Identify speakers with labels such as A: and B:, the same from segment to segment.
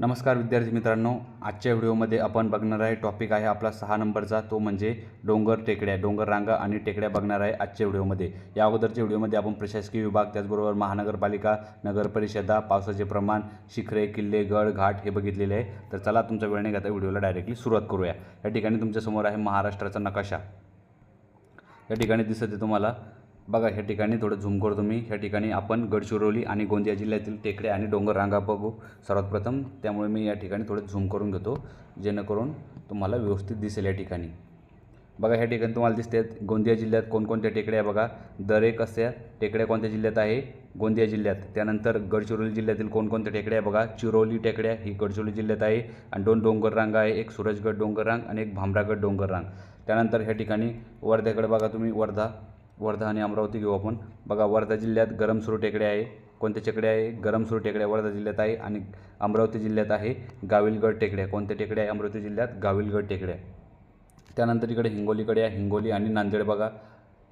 A: नमस्कार विद्यार्थी मित्रांनो आजच्या व्हिडिओमध्ये आपण बघणार आहे टॉपिक आहे आपला सहा नंबरचा तो म्हणजे डोंगर टेकड्या डोंगर रांगा आणि टेकड्या बघणार आहे आजच्या व्हिडिओमध्ये. या अगोदरच्या व्हिडिओमध्ये आपण प्रशासकीय विभाग त्याचबरोबर महानगरपालिका नगरपरिषदा पावसाचे प्रमाण शिखरे किल्ले गड घाट हे बघितलेले आहे. तर चला तुमचा वेळ नाही घेता व्हिडिओला डायरेक्टली सुरुवात करूया. या ठिकाणी तुमच्यासमोर आहे महाराष्ट्राचा नकाशा. या ठिकाणी दिसत आहे तुम्हाला बघा ह्या ठिकाणी थोडं झूम करतो मी. ह्या ठिकाणी आपण गडचिरोली आणि गोंदिया जिल्ह्यातील टेकड्या आणि डोंगर रांगा बघू सर्वात प्रथम. त्यामुळे मी या ठिकाणी थोडं झूम करून घेतो जेणेकरून तुम्हाला व्यवस्थित दिसेल या ठिकाणी. बघा ह्या ठिकाणी तुम्हाला दिसते गोंदिया जिल्ह्यात कोणकोणत्या टेकड्या आहे बघा. दरेक असल्या टेकड्या कोणत्या जिल्ह्यात आहे? गोंदिया जिल्ह्यात. त्यानंतर गडचिरोली जिल्ह्यातील कोणकोणत्या टेकड्या आहे बघा. चिरोली टेकड्या ही गडचिरोली जिल्ह्यात आहे. आणि दोन डोंगर रांग आहे एक सूरजगड डोंगर रांग आणि एक भामरागड डोंगर रांग. त्यानंतर ह्या ठिकाणी वर्ध्याकडे बघा तुम्ही वर्धा. वर्धा आणि अमरावती घेऊ आपण. बघा वर्धा जिल्ह्यात गरमसुरू टेकड्या आहे. कोणत्या टेकड्या आहे? गरमसुरू टेकड्या वर्धा जिल्ह्यात आहे आणि अमरावती जिल्ह्यात आहे गाविलगड टेकड्या. कोणत्या टेकड्या आहे? अमरावती जिल्ह्यात गाविलगड टेकड्या. त्यानंतर इकडे हिंगोलीकडे आहे. हिंगोली आणि नांदेड बघा.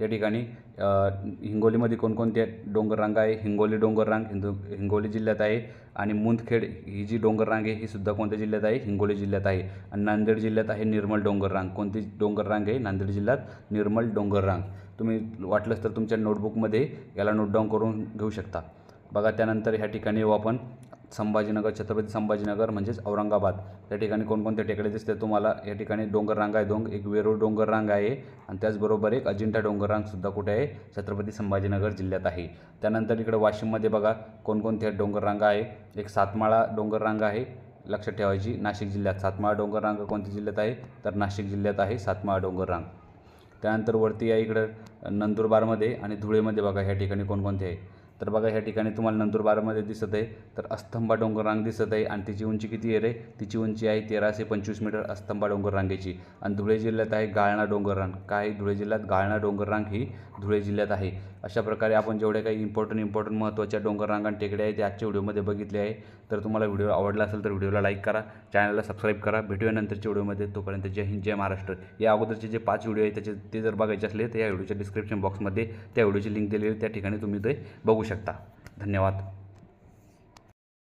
A: या ठिकाणी हिंगोलीमध्ये कोणकोणते डोंगर रांग आहे? हिंगोली डोंगर रांग हिंदू हिंगोली जिल्ह्यात आहे आणि मुंदखेड ही जी डोंगररांग आहे ही सुद्धा कोणत्या जिल्ह्यात आहे? हिंगोली जिल्ह्यात आहे. आणि नांदेड जिल्ह्यात आहे निर्मल डोंगर रांग. कोणती डोंगर रांग आहे? नांदेड जिल्ह्यात निर्मल डोंगररांग तुम्ही वाटलंच तर तुमच्या नोटबुकमध्ये याला नोट डाऊन करून घेऊ शकता. बघा त्यानंतर ह्या ठिकाणी येऊ आपण. संभाजीनगर छत्रपती संभाजीनगर म्हणजेच औरंगाबाद. या ठिकाणी कोणकोणते टेकडे दिसते तुम्हाला? या ठिकाणी डोंगररांग आहे दोन एक वेरूळ डोंगररांग आहे आणि त्याचबरोबर एक अजिंठा डोंगररांगसुद्धा कुठे आहे? छत्रपती संभाजीनगर जिल्ह्यात आहे. त्यानंतर इकडे वाशिममध्ये बघा कोणकोणत्या डोंगररांग आहे? एक सातमाळा डोंगररांग आहे. लक्षात ठेवायची नाशिक जिल्ह्यात सातमाळा डोंगररांग कोणत्या जिल्ह्यात आहे? तर नाशिक जिल्ह्यात आहे सातमाळा डोंगर रांग त्यानंतर वरती आहे इकडं नंदुरबारमध्ये आणि धुळेमध्ये बघा ह्या ठिकाणी कोणकोणते आहे? तर बघा ह्या ठिकाणी तुम्हाला नंदुरबारमध्ये दिसत आहे. तर अस्तंबा डोंगर रांग दिसत आहे आणि तिची उंची किती आहे रे? तिची उंची आहे तेराशे पंचवीस मीटर अस्तंबा डोंगर रांगेची. आणि धुळे जिल्ह्यात आहे गाळणा डोंगर रांग. काय? धुळे जिल्ह्यात गाळणा डोंगर रांग ही धुळे जिल्ह्यात आहे. अशा प्रकारे आपण जेवढे काही इम्पॉर्टंट इम्पॉर्टंट महत्त्वाच्या डोंगर रांगा टेकड्या आहेत ते आजच्या व्हिडिओमध्ये बघितले आहे तर तुम्हाला व्हिडिओ आवडला असेल तर व्हिडिओला लाईक करा चॅनलला सबस्क्राईब करा. भेटूया नंतरच्या व्हिडिओमध्ये. तोपर्यंत जय हिंद जय महाराष्ट्र. या अगोदरचे जे पाच व्हिडिओ आहेत त्याचे ते जर बघायचे असले तर या व्हिडिओच्या डिस्क्रिप्शन बॉक्समध्ये त्या व्हिडिओची लिंक दिलेली त्या ठिकाणी तुम्ही ते बघू शकता. धन्यवाद.